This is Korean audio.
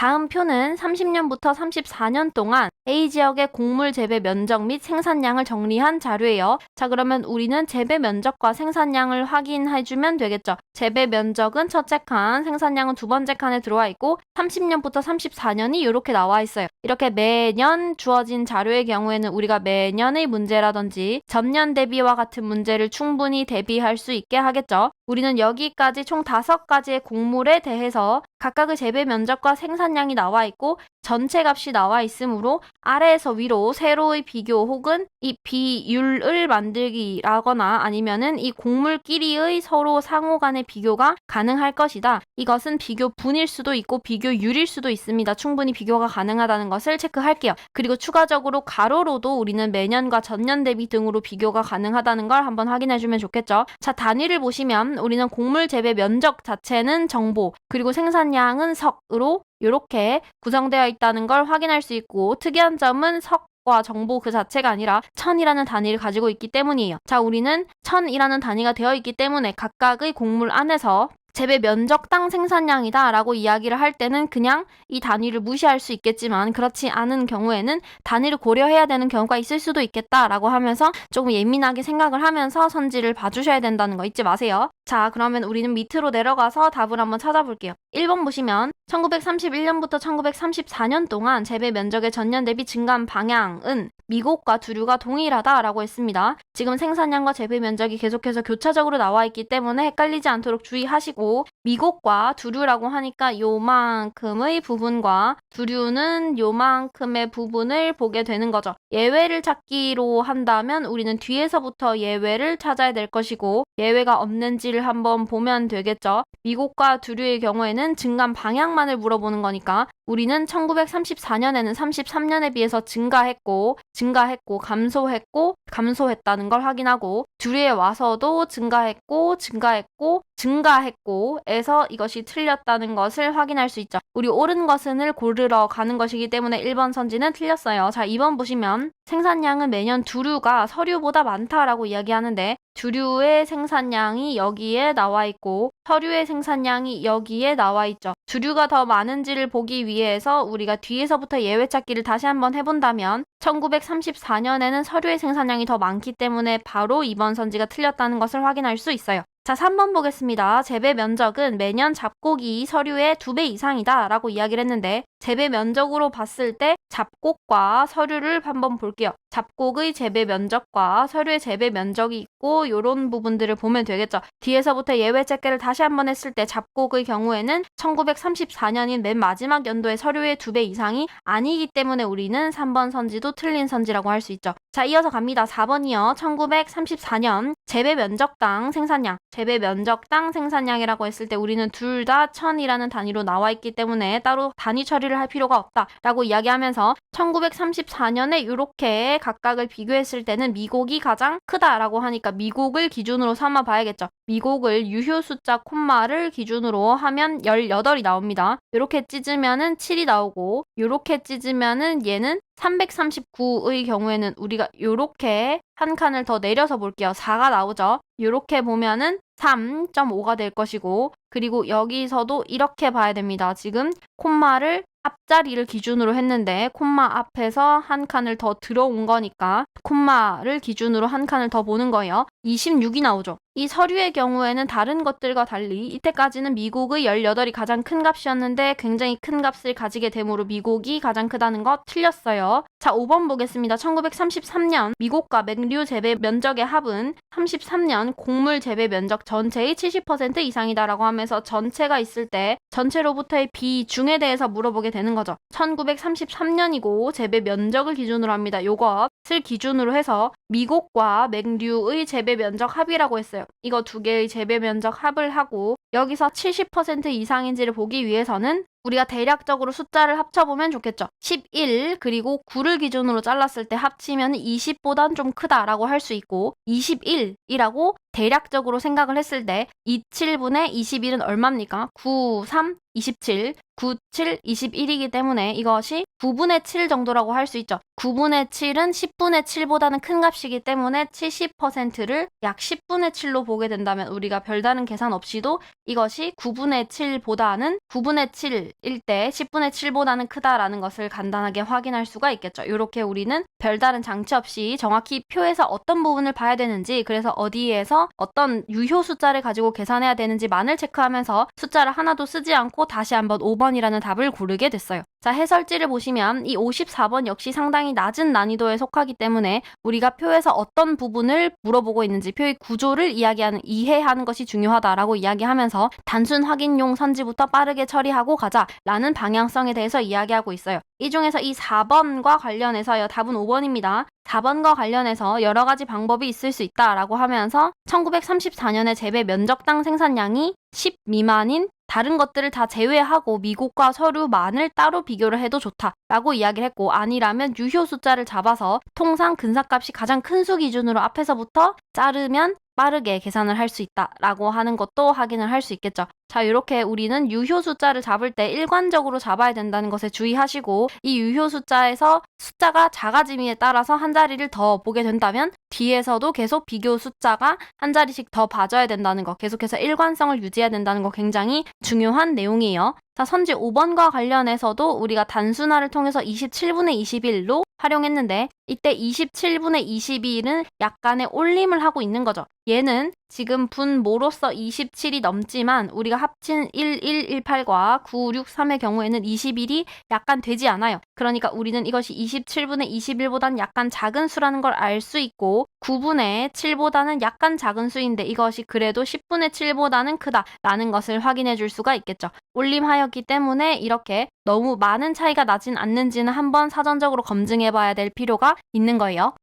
다음 표는 30년부터 34년 동안 A 지역의 곡물 재배 면적 및 생산량을 정리한 자료예요. 자, 그러면 우리는 재배 면적과 생산량을 확인해주면 되겠죠. 재배 면적은 첫째 칸, 생산량은 두 번째 칸에 들어와 있고 30년부터 34년이 이렇게 나와 있어요. 이렇게 매년 주어진 자료의 경우에는 우리가 매년의 문제라든지 전년 대비와 같은 문제를 충분히 대비할 수 있게 하겠죠. 우리는 여기까지 총 다섯 가지의 곡물에 대해서 각각의 재배 면적과 생산량이 나와 있고 전체 값이 나와 있으므로 아래에서 위로 세로의 비교 혹은 이 비율을 만들기라거나 아니면은 이 곡물끼리의 서로 상호 간의 비교가 가능할 것이다. 이것은 비교 분일 수도 있고 비교율일 수도 있습니다. 충분히 비교가 가능하다는 것을 체크할게요. 그리고 추가적으로 가로로도 우리는 매년과 전년 대비 등으로 비교가 가능하다는 걸 한번 확인해 주면 좋겠죠. 자, 단위를 보시면 우리는 곡물 재배 면적 자체는 정보, 그리고 생산량은 석으로 이렇게 구성되어 있다는 걸 확인할 수 있고 특이한 점은 석 과 정보 그 자체가 아니라 천이라는 단위를 가지고 있기 때문이에요. 자, 우리는 천이라는 단위가 되어 있기 때문에 각각의 곡물 안에서 재배 면적당 생산량이다 라고 이야기를 할 때는 그냥 이 단위를 무시할 수 있겠지만 그렇지 않은 경우에는 단위를 고려해야 되는 경우가 있을 수도 있겠다 라고 하면서 조금 예민하게 생각을 하면서 선지를 봐주셔야 된다는 거 잊지 마세요. 자 그러면 우리는 밑으로 내려가서 답을 한번 찾아볼게요. 1번 보시면 1931년부터 1934년 동안 재배 면적의 전년 대비 증가한 방향은 미국과 두류가 동일하다라고 했습니다. 지금 생산량과 재배 면적이 계속해서 교차적으로 나와 있기 때문에 헷갈리지 않도록 주의하시고 미국과 두류라고 하니까 요만큼의 부분과 두류는 요만큼의 부분을 보게 되는 거죠. 예외를 찾기로 한다면 우리는 뒤에서부터 예외를 찾아야 될 것이고 예외가 없는지를 한번 보면 되겠죠. 미국과 두류의 경우에는 증감 방향만을 물어보는 거니까 우리는 1934년에는 33년에 비해서 증가했고 증가했고 감소했고 감소했다는 걸 확인하고 두류에 와서도 증가했고 증가했고 증가했고 에서 이것이 틀렸다는 것을 확인할 수 있죠. 우리 옳은 것은을 고르러 가는 것이기 때문에 1번 선지는 틀렸어요. 자, 2번 보시면 생산량은 매년 두류가 서류보다 많다라고 이야기하는데 주류의 생산량이 여기에 나와 있고 서류의 생산량이 여기에 나와 있죠. 주류가 더 많은지를 보기 위해서 우리가 뒤에서부터 예외 찾기를 다시 한번 해본다면 1934년에는 서류의 생산량이 더 많기 때문에 바로 이번 선지가 틀렸다는 것을 확인할 수 있어요. 자, 3번 보겠습니다. 재배 면적은 매년 잡곡이 서류의 2배 이상이다 라고 이야기를 했는데 재배 면적으로 봤을 때 잡곡과 서류를 한번 볼게요. 잡곡의 재배 면적과 서류의 재배 면적이 있고 이런 부분들을 보면 되겠죠. 뒤에서부터 예외 체크를 다시 한번 했을 때 잡곡의 경우에는 1934년인 맨 마지막 연도의 서류의 2배 이상이 아니기 때문에 우리는 3번 선지도 틀린 선지라고 할 수 있죠. 자, 이어서 갑니다. 4번이요. 1934년 재배 면적당 생산량, 재배 면적당 생산량이라고 했을 때 우리는 둘 다 천이라는 단위로 나와 있기 때문에 따로 단위 처리를 할 필요가 없다라고 이야기하면 서 1934년에 이렇게 각각을 비교했을 때는 미국이 가장 크다라고 하니까 미국을 기준으로 삼아 봐야겠죠. 미국을 유효 숫자 콤마를 기준으로 하면 18이 나옵니다. 이렇게 찢으면은 7이 나오고 이렇게 찢으면은 얘는 339의 경우에는 우리가 이렇게 한 칸을 더 내려서 볼게요. 4가 나오죠. 이렇게 보면은 3.5가 될 것이고 그리고 여기서도 이렇게 봐야 됩니다. 지금 콤마를 앞자리를 기준으로 했는데 콤마 앞에서 한 칸을 더 들어온 거니까 콤마를 기준으로 한 칸을 더 보는 거예요. 26이 나오죠. 이 서류의 경우에는 다른 것들과 달리 이때까지는 미국의 18이 가장 큰 값이었는데 굉장히 큰 값을 가지게 되므로 미국이 가장 크다는 거 틀렸어요. 자, 5번 보겠습니다. 1933년 미국과 맥류 재배 면적의 합은 33년 곡물 재배 면적 전체의 70% 이상이다라고 하면서 전체가 있을 때 전체로부터의 비중에 대해서 물어보게 되는 거 죠. 1933년이고 재배 면적을 기준으로 합니다. 요것을 기준으로 해서 미국과 맹류의 재배 면적 합이라고 했어요. 이거 두 개의 재배 면적 합을 하고 여기서 70% 이상인지를 보기 위해서는 우리가 대략적으로 숫자를 합쳐보면 좋겠죠. 11 그리고 9를 기준으로 잘랐을 때 합치면 20보단 좀 크다라고 할 수 있고 21이라고 대략적으로 생각을 했을 때 27분의 21은 얼마입니까? 9, 3, 27, 9, 7, 21이기 때문에 이것이 9분의 7 정도라고 할 수 있죠. 9분의 7은 10분의 7보다는 큰 값이기 때문에 70%를 약 10분의 7로 보게 된다면 우리가 별다른 계산 없이도 이것이 9분의 7보다는 9분의 7 일때 10분의 7보다는 크다라는 것을 간단하게 확인할 수가 있겠죠. 이렇게 우리는 별다른 장치 없이 정확히 표에서 어떤 부분을 봐야 되는지 그래서 어디에서 어떤 유효 숫자를 가지고 계산해야 되는지만을 체크하면서 숫자를 하나도 쓰지 않고 다시 한번 5번이라는 답을 고르게 됐어요. 자, 해설지를 보시면 이 54번 역시 상당히 낮은 난이도에 속하기 때문에 우리가 표에서 어떤 부분을 물어보고 있는지 표의 구조를 이야기하는 이해하는 것이 중요하다라고 이야기하면서 단순 확인용 선지부터 빠르게 처리하고 가자라는 방향성에 대해서 이야기하고 있어요. 이 중에서 이 4번과 관련해서요. 답은 5번입니다. 4번과 관련해서 여러 가지 방법이 있을 수 있다라고 하면서 1934년에 재배 면적당 생산량이 10 미만인 다른 것들을 다 제외하고 미국과 서류만을 따로 비교를 해도 좋다라고 이야기를 했고 아니라면 유효 숫자를 잡아서 통상 근사값이 가장 큰 수 기준으로 앞에서부터 자르면 빠르게 계산을 할 수 있다라고 하는 것도 확인을 할 수 있겠죠. 자, 이렇게 우리는 유효 숫자를 잡을 때 일관적으로 잡아야 된다는 것에 주의하시고 이 유효 숫자에서 숫자가 작아짐에 따라서 한 자리를 더 보게 된다면 뒤에서도 계속 비교 숫자가 한 자리씩 더 봐줘야 된다는 거, 계속해서 일관성을 유지해야 된다는 거 굉장히 중요한 내용이에요. 자, 선지 5번과 관련해서도 우리가 단순화를 통해서 27분의 21로 활용했는데 이때 27분의 22는 약간의 올림을 하고 있는 거죠. 얘는 지금 분모로서 27이 넘지만 우리가 합친 1118과 963의 경우에는 21이 약간 되지 않아요. 그러니까 우리는 이것이 27분의 21보단 약간 작은 수라는 걸 알 수 있고 9분의 7보다는 약간 작은 수인데 이것이 그래도 10분의 7보다는 크다라는 것을 확인해 줄 수가 있겠죠. 올림하였기 때문에 이렇게 너무 많은 차이가 나진 않는지는 한번 사전적으로 검증해 봐야 될 필요가 있는 거예요.